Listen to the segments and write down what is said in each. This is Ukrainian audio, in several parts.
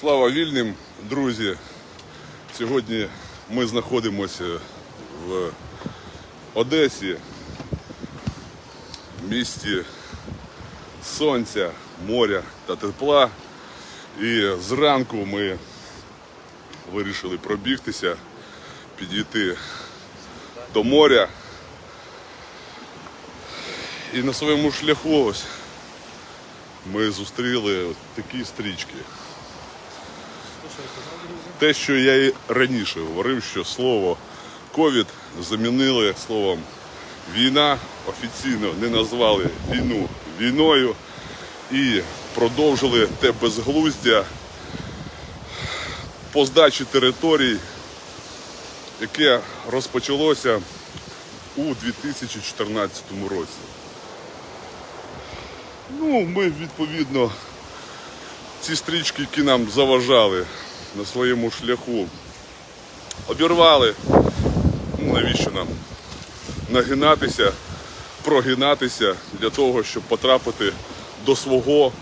Слава вільним, друзі! Сьогодні ми знаходимося в Одесі, місті сонця, моря та тепла. І зранку ми вирішили пробігтися, підійти до моря. І на своєму шляху ось ми зустріли такі стрічки. Те, що я і раніше говорив, що слово ковід замінили словом війна, офіційно не назвали війну війною і продовжили те безглуздя по здачі територій, яке розпочалося у 2014 році. Ну, ми відповідно ці стрічки, які нам заважали на своєму шляху, обірвали. Ну, Навіщо нам нагинатися, прогинатися для того, щоб потрапити до свого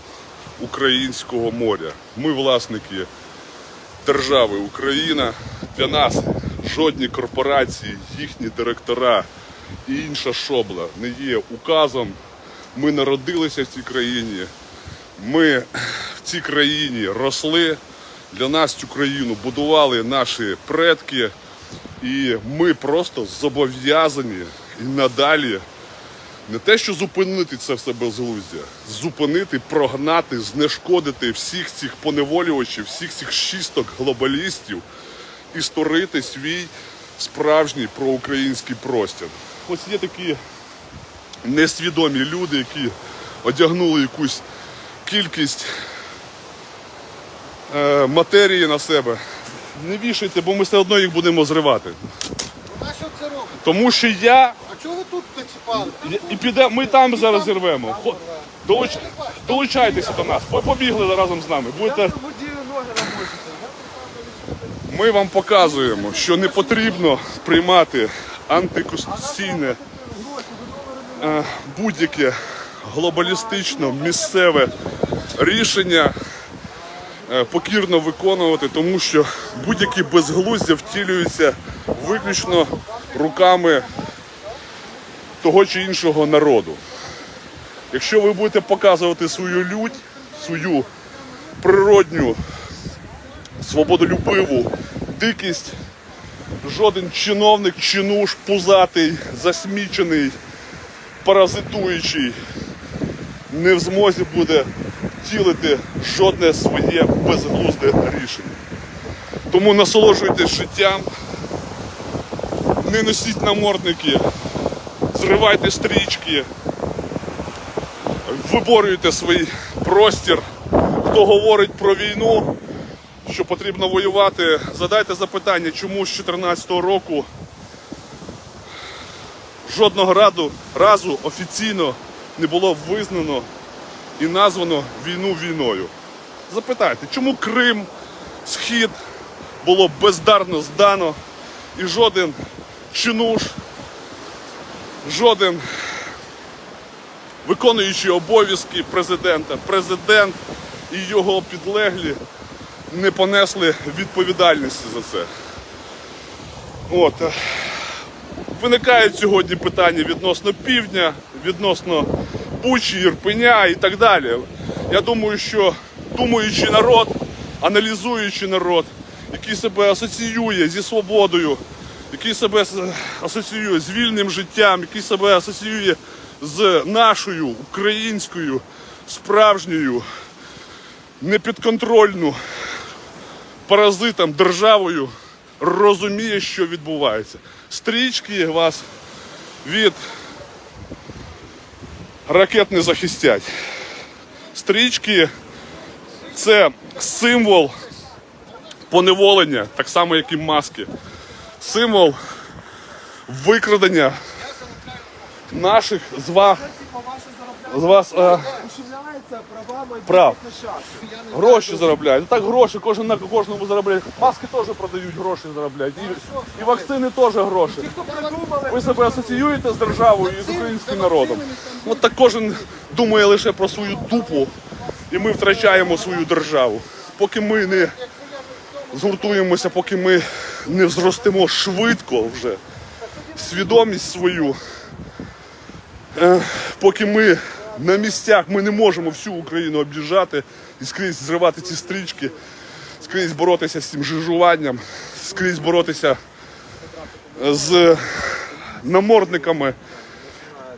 українського моря. Ми власники держави Україна. Для нас жодні корпорації, їхні директора і інша шобла не є указом. Ми народилися в цій країні. Ми цій країні росли. Для нас цю країну будували наші предки, і ми просто зобов'язані і надалі не те, що зупинити це все безглуздя, зупинити, прогнати, знешкодити всіх цих поневолювачів, всіх цих шісток глобалістів і створити свій справжній проукраїнський простір. Ось є такі несвідомі люди, які одягнули якусь кількість матерії на себе. Не вішайте, бо ми все одно їх будемо зривати. А що це робить? Тому що я А чого ви тут приціпали? і піде, ми там зараз зірвемо. Хо- Долуч, долучайтеся до нас. По- Побігли разом з нами. Будете, ми вам показуємо, що не потрібно приймати антиконституційне е, будь-яке глобалістично місцеве рішення е, покірно виконувати, тому що будь-які безглуздя втілюються виключно руками того чи іншого народу. Якщо ви будете показувати свою лють, свою природню свободолюбиву дикість, жоден чиновник, чинуш, пузатий, засмічений, паразитуючий не в змозі буде втілити жодне своє безглузде рішення. Тому насолоджуйтесь життям, не носіть намордники, зривайте стрічки, виборюйте свій простір. Хто говорить про війну, що потрібно воювати, задайте запитання, чому з 2014 року жодного раду, разу офіційно не було визнано і названо війну війною. Запитайте, чому Крим, Схід було бездарно здано і жоден чинуш, жоден виконуючий обов'язки президента, президент і його підлеглі не понесли відповідальності за це. От. Виникають сьогодні питання відносно півдня, відносно Бучі, Ірпеня і так далі. Я думаю, що думаючий народ, аналізуючий народ, який себе асоціює зі свободою, який себе асоціює з вільним життям, який себе асоціює з нашою українською справжньою непідконтрольну паразитам державою розуміє, що відбувається. Стрічки вас від ракет не захистять. Стрічки це символ поневолення, так само, як і маски. Символ викрадення наших з вас, з вас е, Прав. Гроші заробляють. Так гроші, кожен на кожному заробляє. Маски теж продають, гроші заробляють. І, і вакцини теж гроші. Ви себе асоціюєте з державою і з українським народом. От так кожен думає лише про свою дупу, і ми втрачаємо свою державу. поки ми не згуртуємося, поки ми не зростемо швидко вже свідомість свою, поки ми на місцях ми не можемо всю Україну об'їжджати і скрізь зривати ці стрічки, скрізь боротися з цим жижуванням, скрізь боротися з намордниками,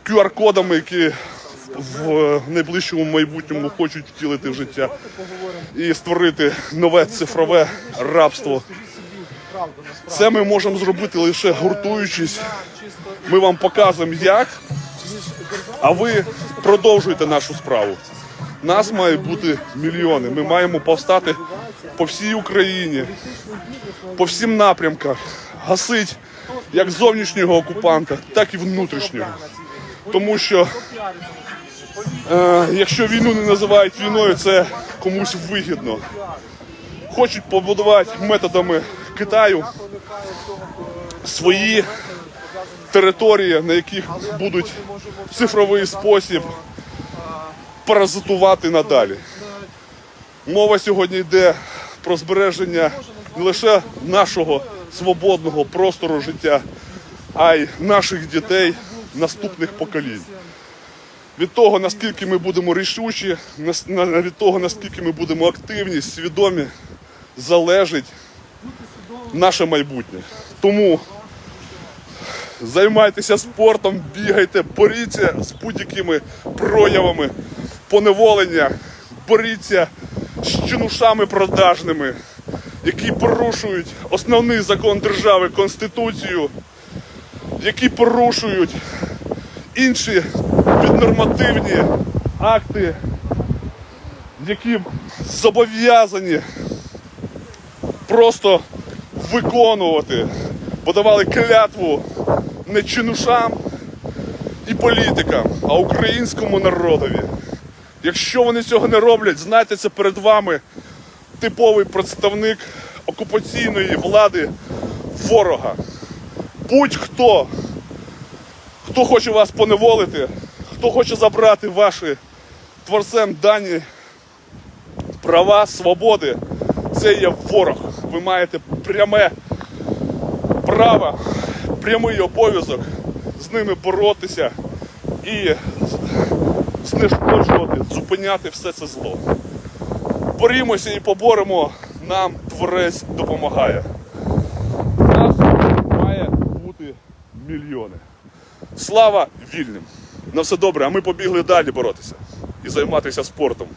QR-кодами, які в найближчому майбутньому хочуть втілити в життя і створити нове цифрове рабство. Це ми можемо зробити лише гуртуючись. Ми вам показуємо як, а ви продовжуйте нашу справу. Нас має бути мільйони. Ми маємо повстати по всій Україні, по всім напрямках, гасить як зовнішнього окупанта, так і внутрішнього. Тому що е, якщо війну не називають війною, це комусь вигідно. Хочуть побудувати методами Китаю свої території, на яких будуть в цифровий спосіб паразитувати надалі. Мова сьогодні йде про збереження не лише нашого свободного простору життя, а й наших дітей, наступних поколінь. Від того, наскільки ми будемо рішучі, від того, наскільки ми будемо активні, свідомі, залежить наше майбутнє. Тому займайтеся спортом, бігайте, боріться з будь-якими проявами поневолення, боріться з чинушами продажними, які порушують основний закон держави Конституцію, які порушують інші піднормативні акти, які зобов'язані просто виконувати, подавали клятву не чинушам і політикам, а українському народові. Якщо вони цього не роблять, знайте це перед вами типовий представник окупаційної влади ворога. Будь-хто, хто хоче вас поневолити, хто хоче забрати ваші творцем дані права, свободи, це є ворог. Ви маєте пряме право, прямий обов'язок з ними боротися і знешкоджувати, зупиняти все це зло. Борімося і поборемо, нам творець допомагає. Нас має бути мільйони. Слава вільним! На все добре, а ми побігли далі боротися і займатися спортом.